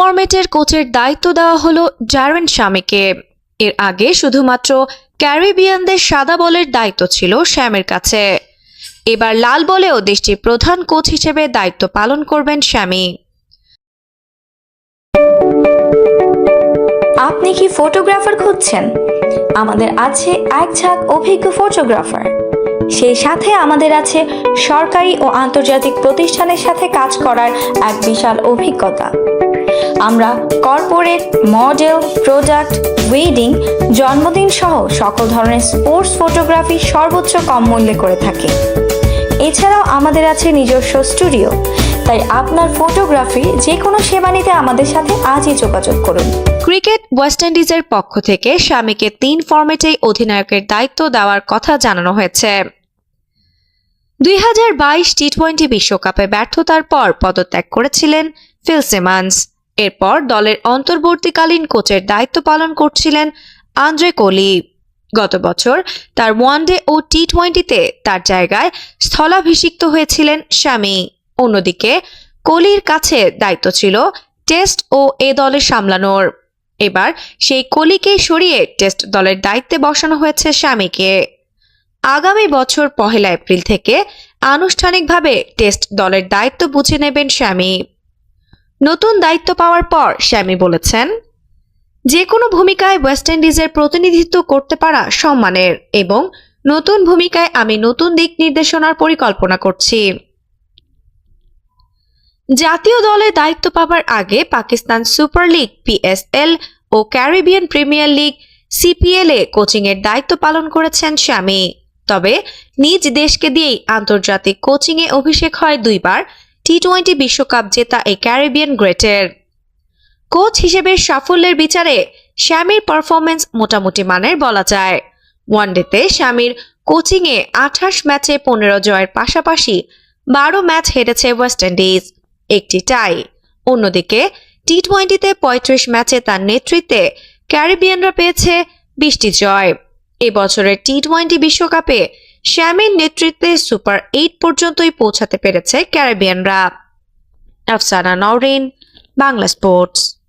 ফরম্যাটের কোচের দায়িত্ব দেওয়া হলো জারেন স্বামীকে এর আগে শুধুমাত্র ক্যারিবিয়ানদের সাদা বলের দায়িত্ব ছিল শ্যামের কাছে। এবার লাল বলেও দেশটির প্রধান কোচ হিসেবে দায়িত্ব পালন করবেন স্বামী আপনি কি ফটোগ্রাফার খুঁজছেন? আমাদের আছে এক ঝাঁক অভিজ্ঞ ফটোগ্রাফার। সেই সাথে আমাদের আছে সরকারি ও আন্তর্জাতিক প্রতিষ্ঠানের সাথে কাজ করার এক বিশাল অভিজ্ঞতা। আমরা কর্পোরেট মডেল প্রোডাক্ট ওয়েডিং জন্মদিন সহ সকল ধরনের স্পোর্টস ফটোগ্রাফি সর্বোচ্চ কম মূল্যে করে থাকি। এছাড়াও আমাদের আছে নিজস্ব স্টুডিও তাই আপনার ফটোগ্রাফি যে কোনো সেবা নিতে আমাদের সাথে আজই যোগাযোগ করুন। ক্রিকেট ওয়েস্ট ইন্ডিজের পক্ষ থেকে স্বামীকে তিন ফরম্যাটেই অধিনায়কের দায়িত্ব দেওয়ার কথা জানানো হয়েছে। দুই হাজার বাইশ টি টোয়েন্টি বিশ্বকাপে ব্যর্থতার পর পদত্যাগ করেছিলেন ফিল সিমান্স। এরপর দলের অন্তর্বর্তীকালীন কোচের দায়িত্ব পালন করছিলেন আন্দ্রে কোলি গত বছর তার ওয়ানডে ও টি টোয়েন্টিতে তার জায়গায় স্থলাভিষিক্ত হয়েছিলেন স্বামী অন্যদিকে কোহলির কাছে দায়িত্ব ছিল টেস্ট ও এ দলে সামলানোর। এবার সেই কোহলিকে সরিয়ে টেস্ট দলের দায়িত্বে বসানো হয়েছে স্বামীকে আগামী বছর পহেলা এপ্রিল থেকে আনুষ্ঠানিকভাবে টেস্ট দলের দায়িত্ব বুঝে নেবেন স্বামী নতুন দায়িত্ব পাওয়ার পর শ্যামি বলেছেন যে কোনো ভূমিকায় ওয়েস্ট ইন্ডিজের প্রতিনিধিত্ব করতে পারা সম্মানের এবং নতুন ভূমিকায় আমি নতুন দিক নির্দেশনার পরিকল্পনা করছি। জাতীয় দলে দায়িত্ব পাবার আগে পাকিস্তান সুপার লিগ পিএসএল ও ক্যারিবিয়ান প্রিমিয়ার লিগ সিপিএল এ কোচিং এর দায়িত্ব পালন করেছেন স্বামী তবে নিজ দেশকে দিয়েই আন্তর্জাতিক কোচিং এ অভিষেক হয় দুইবার টি টোয়েন্টি বিশ্বকাপ জেতা এই ক্যারিবিয়ান গ্রেটের কোচ হিসেবে সাফল্যের বিচারে স্বামীর পারফরমেন্স মোটামুটি মানের বলা যায়। ওয়ানডেতে স্বামীর কোচিংয়ে আঠাশ ম্যাচে পনেরো জয়ের পাশাপাশি বারো ম্যাচ হেরেছে ওয়েস্ট ইন্ডিজ একটি টাই অন্যদিকে টি টোয়েন্টিতে পঁয়ত্রিশ ম্যাচে তার নেতৃত্বে ক্যারিবিয়ানরা পেয়েছে বিশটি জয়। এবছরের টি টোয়েন্টি বিশ্বকাপে শ্যামের নেতৃত্বে সুপার এইট পর্যন্তই পৌঁছাতে পেরেছে ক্যারিবিয়ানরা। আফসানা নওরিন বাংলা স্পোর্টস।